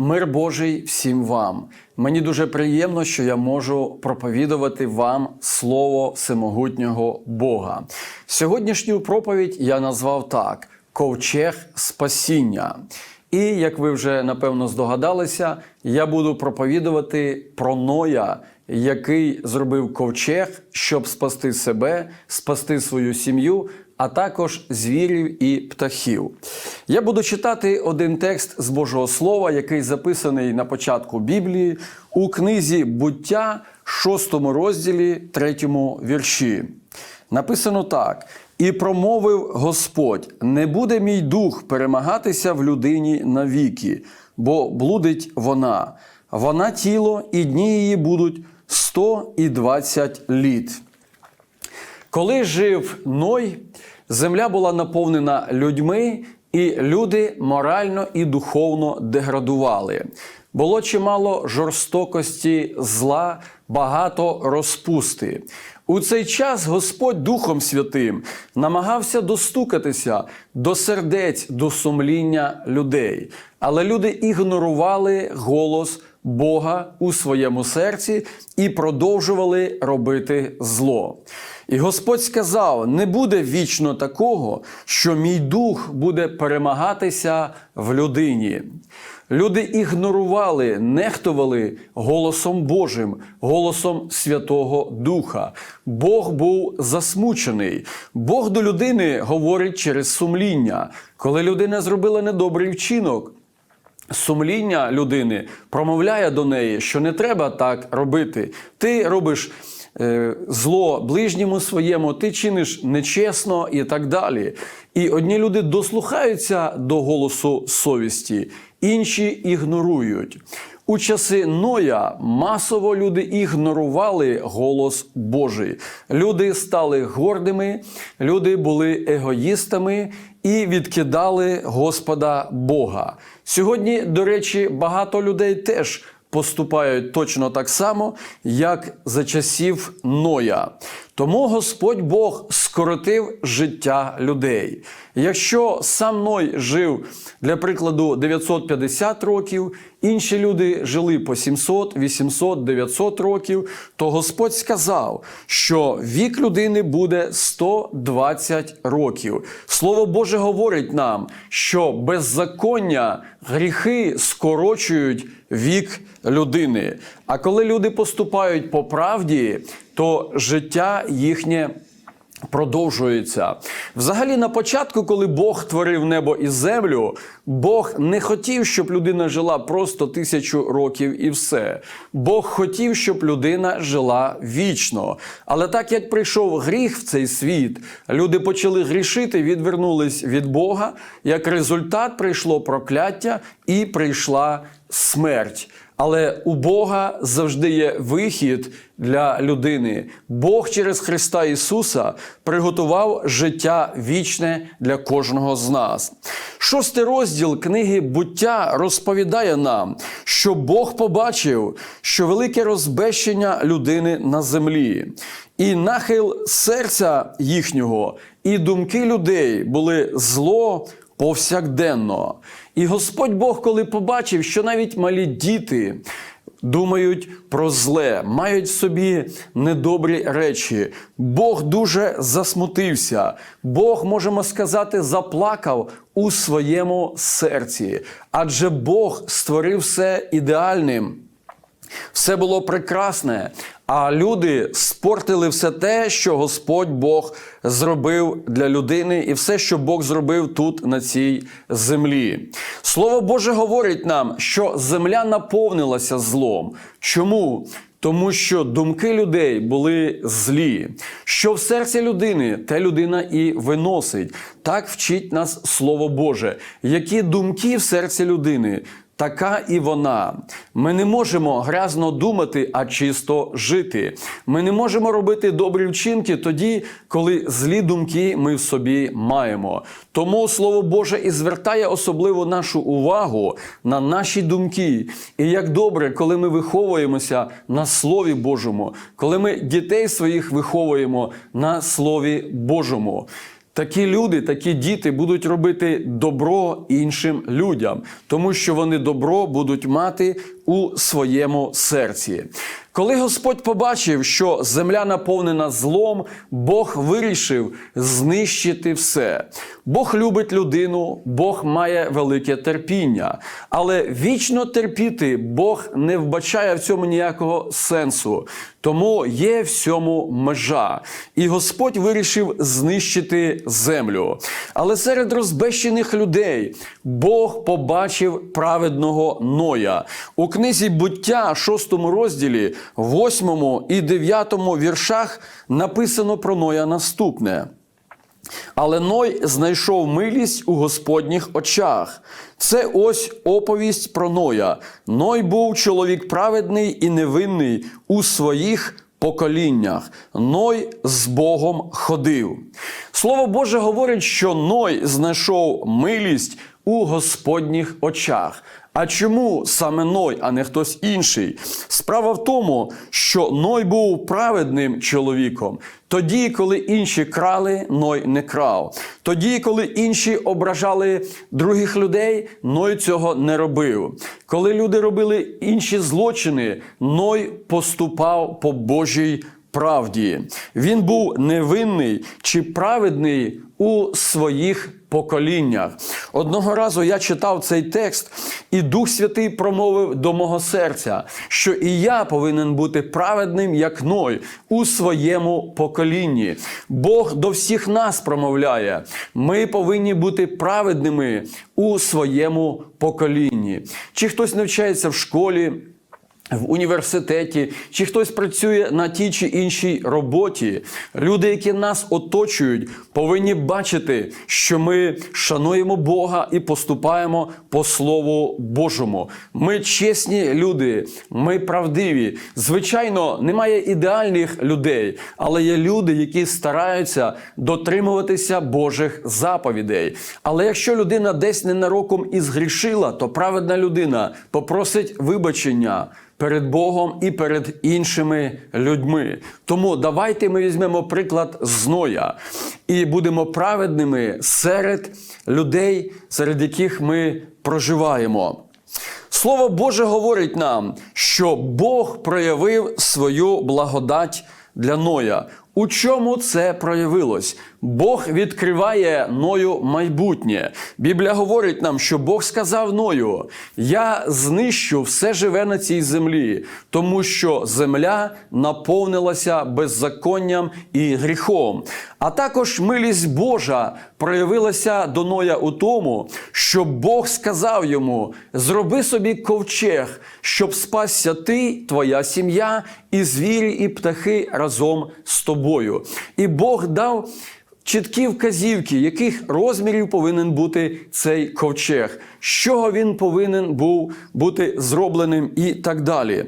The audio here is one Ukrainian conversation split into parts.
Мир Божий всім вам. Мені дуже приємно, що я можу проповідувати вам Слово Всемогутнього Бога. Сьогоднішню проповідь я назвав так: Ковчег спасіння. І як ви вже напевно здогадалися, я буду проповідувати про Ноя, який зробив ковчег, щоб спасти себе, спасти свою сім'ю, а також звірів і птахів. Я буду читати один текст з Божого Слова, який записаний на початку Біблії у книзі Буття, 6 розділі, 3 вірші. Написано так: І промовив Господь: не буде мій дух перемагатися в людині навіки, бо блудить вона, вона тіло, і дні її будуть 120 літ. Коли жив Ной, земля була наповнена людьми, і люди морально і духовно деградували. Було чимало жорстокості, зла, багато розпусти. У цей час Господь Духом Святим намагався достукатися до сердець, до сумління людей. Але люди ігнорували голос Бога у своєму серці і продовжували робити зло. І Господь сказав: не буде вічно такого, що мій дух буде перемагатися в людині. Люди ігнорували, нехтували голосом Божим, голосом Святого Духа. Бог був засмучений. Бог до людини говорить через сумління. Коли людина зробила недобрий вчинок, сумління людини промовляє до неї, що не треба так робити. Ти робиш е, зло ближньому своєму, ти чиниш нечесно і так далі. І одні люди дослухаються до голосу совісті, інші ігнорують. У часи Ноя масово люди ігнорували голос Божий. Люди стали гордими, люди були егоїстами і відкидали Господа Бога. Сьогодні, до речі, багато людей теж поступають точно так само, як за часів Ноя. Тому Господь Бог скоротив життя людей. Якщо сам Ной жив, для прикладу, 950 років, інші люди жили по 700, 800, 900 років, то Господь сказав, що вік людини буде 120 років. Слово Боже говорить нам, що беззаконня, гріхи скорочують вік людини. А коли люди поступають по правді, то життя їхнє продовжується. Взагалі, на початку, коли Бог творив небо і землю, Бог не хотів, щоб людина жила просто тисячу років і все. Бог хотів, щоб людина жила вічно. Але так як прийшов гріх в цей світ, люди почали грішити, відвернулись від Бога. Як результат прийшло прокляття і прийшла смерть. Але у Бога завжди є вихід для людини. Бог через Христа Ісуса приготував життя вічне для кожного з нас. Шостий розділ книги буття розповідає нам, що Бог побачив, що велике розбещення людини на землі, і нахил серця їхнього, і думки людей були зло повсякденно. І Господь Бог, коли побачив, що навіть малі діти думають про зле, мають в собі недобрі речі, Бог дуже засмутився. Бог, можемо сказати, заплакав у своєму серці, адже Бог створив все ідеальним. Все було прекрасне, а люди спортили все те, що Господь Бог зробив для людини, і все, що Бог зробив тут, на цій землі. Слово Боже говорить нам, що земля наповнилася злом. Чому? Тому що думки людей були злі. Що в серці людини, те людина і виносить. Так вчить нас Слово Боже. Які думки в серці людини, така і вона. Ми не можемо грязно думати, а чисто жити. Ми не можемо робити добрі вчинки тоді, коли злі думки ми в собі маємо. Тому Слово Боже і звертає особливо нашу увагу на наші думки. І як добре, коли ми виховуємося на Слові Божому, коли ми дітей своїх виховуємо на Слові Божому. Такі люди, такі діти будуть робити добро іншим людям, тому що вони добро будуть мати у своєму серці. Коли Господь побачив, що земля наповнена злом, Бог вирішив знищити все. Бог любить людину, Бог має велике терпіння, але вічно терпіти Бог не вбачає в цьому ніякого сенсу. Тому є всьому межа. І Господь вирішив знищити землю. Але серед розбещених людей Бог побачив праведного Ноя. У книзі буття, 6 розділі, 8 і 9 віршах написано про Ноя наступне. Але Ной знайшов милість у Господніх очах. Це ось оповість про Ноя. Ной був чоловік праведний і невинний у своїх поколіннях. Ной з Богом ходив. Слово Боже говорить, що Ной знайшов милість у Господніх очах. А чому саме Ной, а не хтось інший? Справа в тому, що Ной був праведним чоловіком. Тоді, коли інші крали, Ной не крав. Тоді, коли інші ображали других людей, Ной цього не робив. Коли люди робили інші злочини, Ной поступав по Божій правді. Він був невинний чи праведний у своїх поколіннях. Одного разу я читав цей текст, і Дух Святий промовив до мого серця, що і я повинен бути праведним, як Ной, у своєму поколінні. Бог до всіх нас промовляє. Ми повинні бути праведними у своєму поколінні. Чи хтось навчається в школі? В університеті, чи хтось працює на тій чи іншій роботі, люди, які нас оточують, повинні бачити, що ми шануємо Бога і поступаємо по Слову Божому. Ми чесні люди, ми правдиві. Звичайно, немає ідеальних людей, але є люди, які стараються дотримуватися Божих заповідей. Але якщо людина десь ненароком і згрішила, то праведна людина попросить вибачення перед Богом і перед іншими людьми. Тому давайте ми візьмемо приклад з Ноя і будемо праведними серед людей, серед яких ми проживаємо. Слово Боже говорить нам, що Бог проявив свою благодать для Ноя. У чому це проявилось? Бог відкриває Ною майбутнє. Біблія говорить нам, що Бог сказав Ною: Я знищу все живе на цій землі, тому що земля наповнилася беззаконням і гріхом. А також милість Божа проявилася до Ноя у тому, що Бог сказав йому: зроби собі ковчег, щоб спасся ти, твоя сім'я, і звірі, і птахи разом з тобою. І Бог дав. Чіткі вказівки, яких розмірів повинен бути цей ковчег, чого він повинен був бути зробленим і так далі.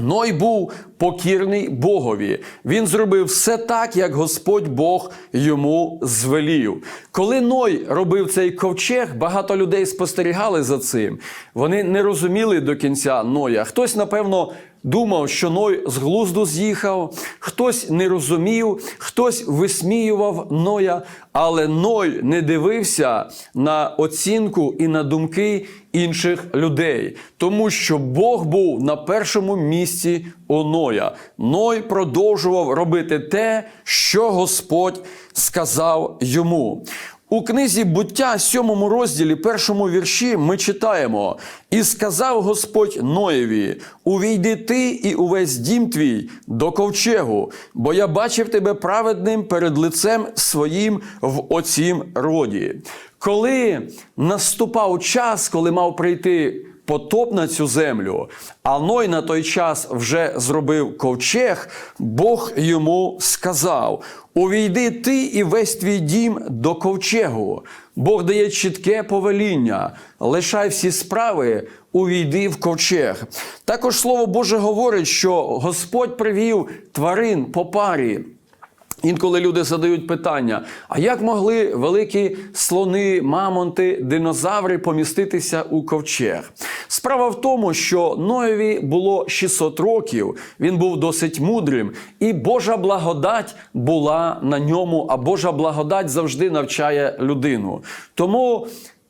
Ной був покірний Богові. Він зробив все так, як Господь Бог йому звелів. Коли Ной робив цей ковчег, багато людей спостерігали за цим. Вони не розуміли до кінця Ноя. Хтось, напевно, думав, що Ной з глузду з'їхав, хтось не розумів, хтось висміював Ноя, але Ной не дивився на оцінку і на думки інших людей, тому що Бог був на першому місці у Ноя. Ной продовжував робити те, що Господь сказав йому. У книзі буття, сьомому розділі, першому вірші, ми читаємо: І сказав Господь Ноєві: Увійди ти і увесь дім твій до ковчегу, бо я бачив тебе праведним перед лицем своїм в оцім роді. Коли наступав час, коли мав прийти потоп на цю землю, а Ной на той час вже зробив ковчег, Бог йому сказав: Увійди ти і весь твій дім до ковчегу. Бог дає чітке повеління, лишай всі справи, увійди в ковчег. Також Слово Боже говорить, що Господь привів тварин по парі. Інколи люди задають питання: а як могли великі слони, мамонти, динозаври поміститися у ковчег? Справа в тому, що Ноєві було 600 років, він був досить мудрим, і Божа благодать була на ньому, а Божа благодать завжди навчає людину. Тому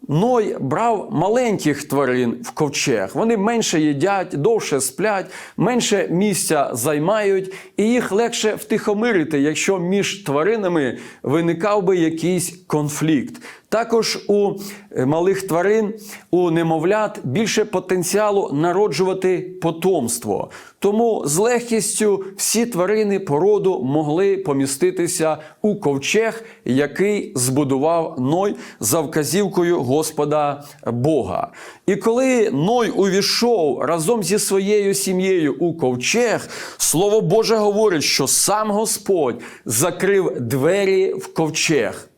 Ной брав маленьких тварин в ковчег. Вони менше їдять, довше сплять, менше місця займають, і їх легше втихомирити, якщо між тваринами виникав би якийсь конфлікт. Також у е, малих тварин, у немовлят більше потенціалу народжувати потомство. Тому з легкістю всі тварини породу могли поміститися у ковчег, який збудував Ной за вказівкою Господа Бога. І коли Ной увійшов разом зі своєю сім'єю у ковчег, Слово Боже говорить, що сам Господь закрив двері в ковчег.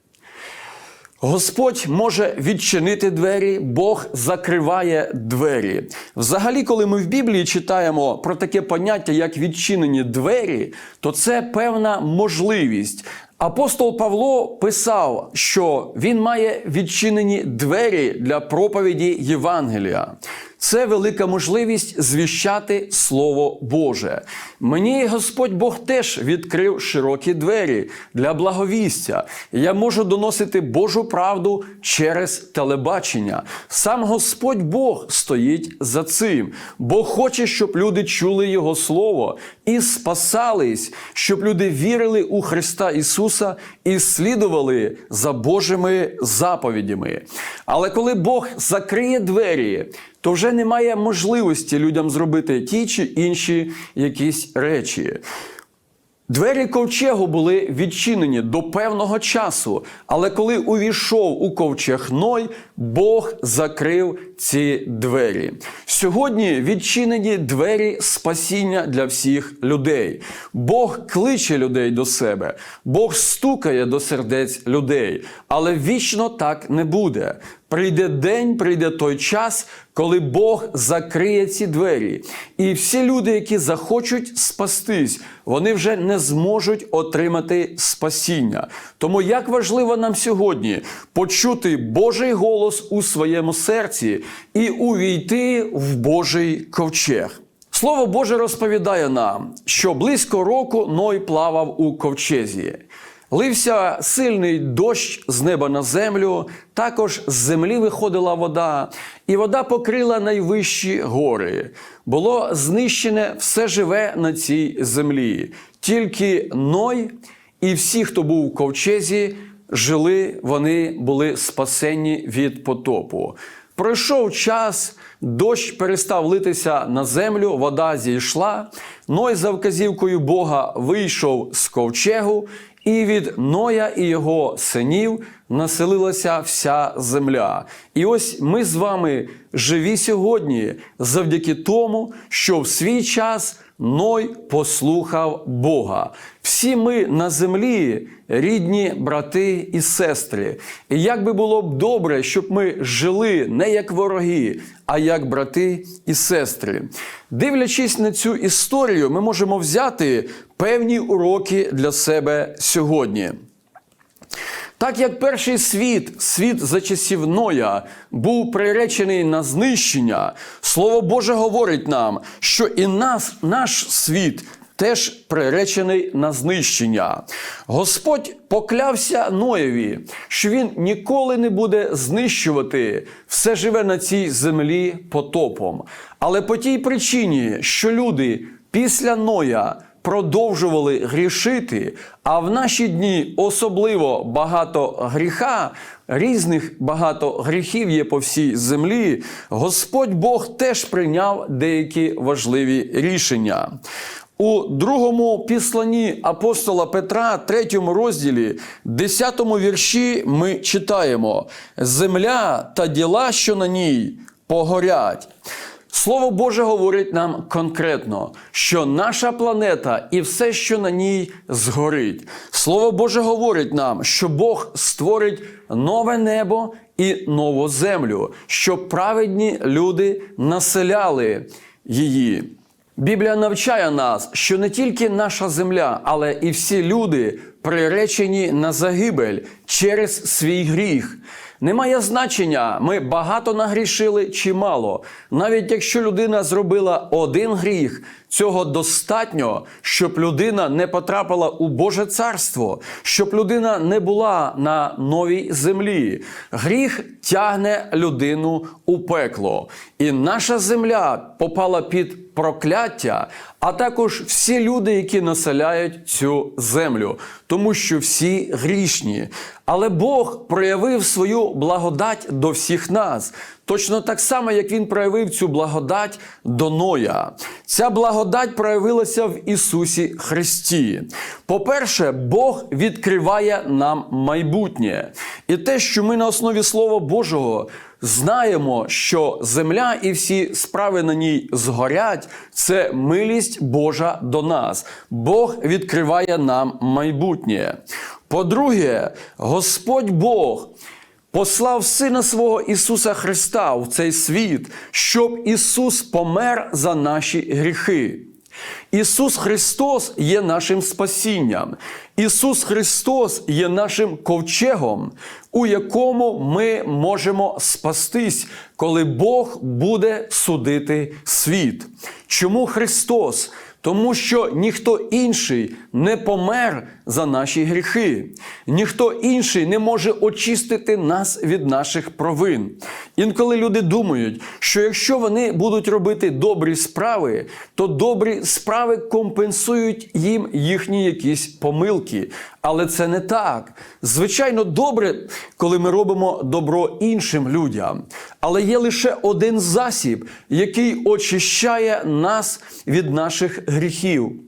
Господь може відчинити двері, Бог закриває двері. Взагалі, коли ми в Біблії читаємо про таке поняття, як відчинені двері, то це певна можливість. Апостол Павло писав, що він має відчинені двері для проповіді Євангелія. Це велика можливість звіщати Слово Боже. Мені Господь Бог теж відкрив широкі двері для благовістя. Я можу доносити Божу правду через телебачення. Сам Господь Бог стоїть за цим, бо хоче, щоб люди чули Його Слово і спасались, щоб люди вірили у Христа Ісуса і слідували за Божими заповідями. Але коли Бог закриє двері, то вже немає можливості людям зробити ті чи інші якісь речі. Двері ковчегу були відчинені до певного часу, але коли увійшов у ковчег Ной, Бог закрив ці двері. Сьогодні відчинені двері спасіння для всіх людей. Бог кличе людей до себе, Бог стукає до сердець людей, але вічно так не буде. Прийде день, прийде той час, коли Бог закриє ці двері. І всі люди, які захочуть спастись, вони вже не зможуть отримати спасіння. Тому як важливо нам сьогодні почути Божий голос у своєму серці і увійти в Божий ковчег. Слово Боже розповідає нам, що близько року Ной плавав у ковчезі. Лився сильний дощ з неба на землю, також з землі виходила вода, і вода покрила найвищі гори. Було знищене все живе на цій землі. Тільки Ной і всі, хто був у ковчезі, жили, вони були спасені від потопу. Пройшов час, дощ перестав литися на землю, вода зійшла. Ной за вказівкою Бога вийшов з ковчегу, і від Ноя і його синів населилася вся земля. І ось ми з вами живі сьогодні завдяки тому, що в свій час Ной послухав Бога. Всі ми на землі рідні брати і сестри. І як би було б добре, щоб ми жили не як вороги, а як брати і сестри. Дивлячись на цю історію, ми можемо взяти певні уроки для себе сьогодні. Так як перший світ, світ за часів Ноя, був приречений на знищення, Слово Боже говорить нам, що і нас, наш світ теж приречений на знищення. Господь поклявся Ноєві, що він ніколи не буде знищувати все живе на цій землі потопом. Але по тій причині, що люди після Ноя продовжували грішити, а в наші дні особливо багато гріха, різних багато гріхів є по всій землі. Господь Бог теж прийняв деякі важливі рішення. У другому післанні апостола Петра, третьому розділі, десятому вірші, ми читаємо: Земля та діла, що на ній, погорять. Слово Боже говорить нам конкретно, що наша планета і все, що на ній згорить. Слово Боже говорить нам, що Бог створить нове небо і нову землю, щоб праведні люди населяли її. Біблія навчає нас, що не тільки наша земля, але і всі люди приречені на загибель через свій гріх. Немає значення, ми багато нагрішили чи мало. Навіть якщо людина зробила один гріх, цього достатньо, щоб людина не потрапила у Боже царство, щоб людина не була на новій землі. Гріх тягне людину у пекло. І наша земля попала під прокляття, а також всі люди, які населяють цю землю, тому що всі грішні. Але Бог проявив свою благодать до всіх нас. Точно так само, як він проявив цю благодать до Ноя. Ця благодать проявилася в Ісусі Христі. По-перше, Бог відкриває нам майбутнє. І те, що ми на основі Слова Божого знаємо, що земля і всі справи на ній згорять, це милість Божа до нас. Бог відкриває нам майбутнє. По-друге, Господь Бог послав Сина свого Ісуса Христа в цей світ, щоб Ісус помер за наші гріхи. Ісус Христос є нашим спасінням. Ісус Христос є нашим ковчегом, у якому ми можемо спастись, коли Бог буде судити світ. Чому Христос? Тому що ніхто інший не помер за наші гріхи, ніхто інший не може очистити нас від наших провин. Інколи люди думають, що якщо вони будуть робити добрі справи, то добрі справи компенсують їм їхні якісь помилки. Але це не так. Звичайно, добре, коли ми робимо добро іншим людям. Але є лише один засіб, який очищає нас від наших гріхів.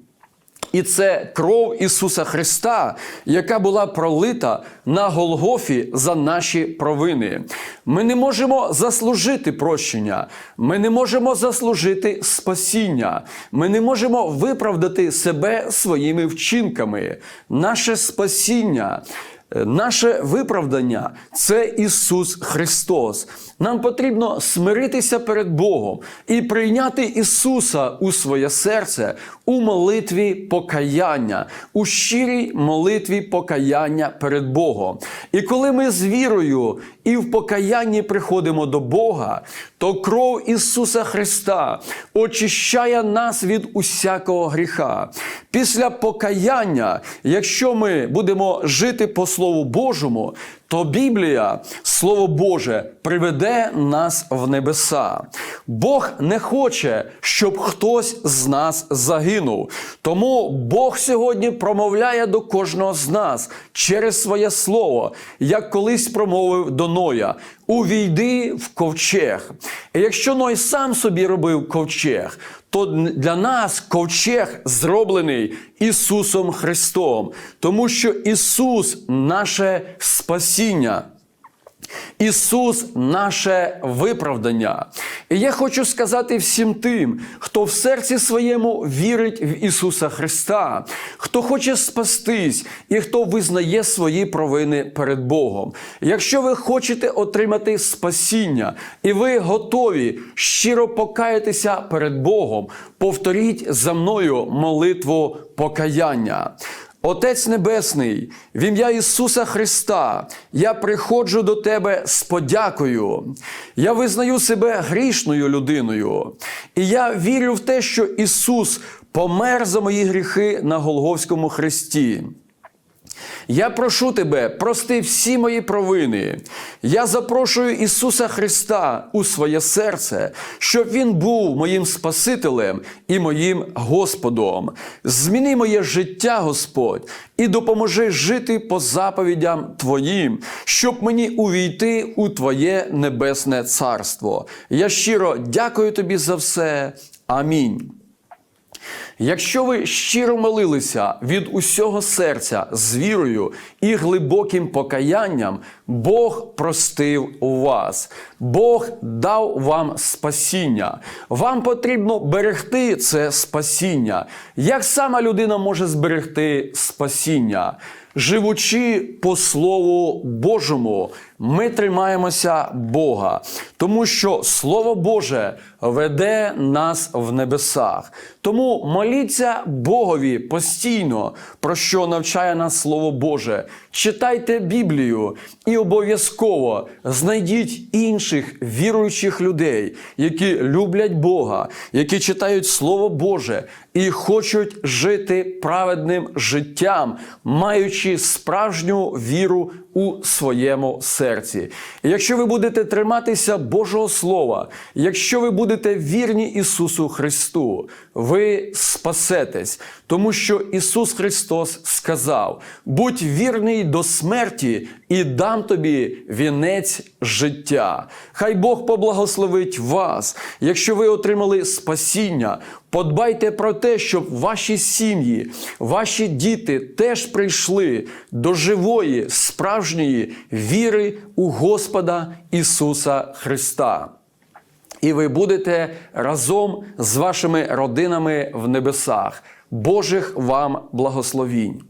І це кров Ісуса Христа, яка була пролита на Голгофі за наші провини. Ми не можемо заслужити прощення, ми не можемо заслужити спасіння, ми не можемо виправдати себе своїми вчинками. Наше спасіння. Наше виправдання це Ісус Христос. Нам потрібно смиритися перед Богом і прийняти Ісуса у своє серце у молитві покаяння, у щирій молитві покаяння перед Богом. І коли ми з вірою і в покаянні приходимо до Бога, то кров Ісуса Христа очищає нас від усякого гріха. Після покаяння, якщо ми будемо жити по Слову Божому, то Біблія, Слово Боже, приведе нас в небеса. Бог не хоче, щоб хтось з нас загинув. Тому Бог сьогодні промовляє до кожного з нас через своє слово, як колись промовив до Ноя: увійди в ковчег. І якщо Ной сам собі робив ковчег, то для нас ковчег зроблений Ісусом Христом, тому що Ісус наше спасіння. Ісус наше виправдання. І я хочу сказати всім тим, хто в серці своєму вірить в Ісуса Христа, хто хоче спастись і хто визнає свої провини перед Богом. Якщо ви хочете отримати спасіння і ви готові щиро покаятися перед Богом, повторіть за мною молитву покаяння. Отець Небесний, в ім'я Ісуса Христа, я приходжу до Тебе з подякою. Я визнаю себе грішною людиною. І я вірю в те, що Ісус помер за мої гріхи на Голговському хресті. Я прошу тебе, прости всі мої провини. Я запрошую Ісуса Христа у своє серце, щоб Він був моїм Спасителем і моїм Господом. Зміни моє життя, Господь, і допоможи жити по заповідям Твоїм, щоб мені увійти у Твоє небесне царство. Я щиро дякую тобі за все. Амінь. Якщо ви щиро молилися від усього серця з вірою і глибоким покаянням, Бог простив вас, Бог дав вам спасіння. Вам потрібно берегти це спасіння. Як сама людина може зберегти спасіння? Живучи по Слову Божому, Ми тримаємося Бога, тому що Слово Боже веде нас в небесах. Тому моліться Богові постійно, про що навчає нас Слово Боже. Читайте Біблію і обов'язково знайдіть інших віруючих людей, які люблять Бога, які читають Слово Боже і хочуть жити праведним життям, маючи справжню віру у своєму серці. Якщо ви будете триматися Божого Слова, якщо ви будете вірні Ісусу Христу, ви спасетесь, тому що Ісус Христос сказав: будь вірний до смерті і дам тобі вінець життя. Хай Бог поблагословить вас, якщо ви отримали спасіння. Подбайте про те, щоб ваші сім'ї, ваші діти теж прийшли до живої, справжньої віри у Господа Ісуса Христа. І ви будете разом з вашими родинами в небесах. Божих вам благословінь!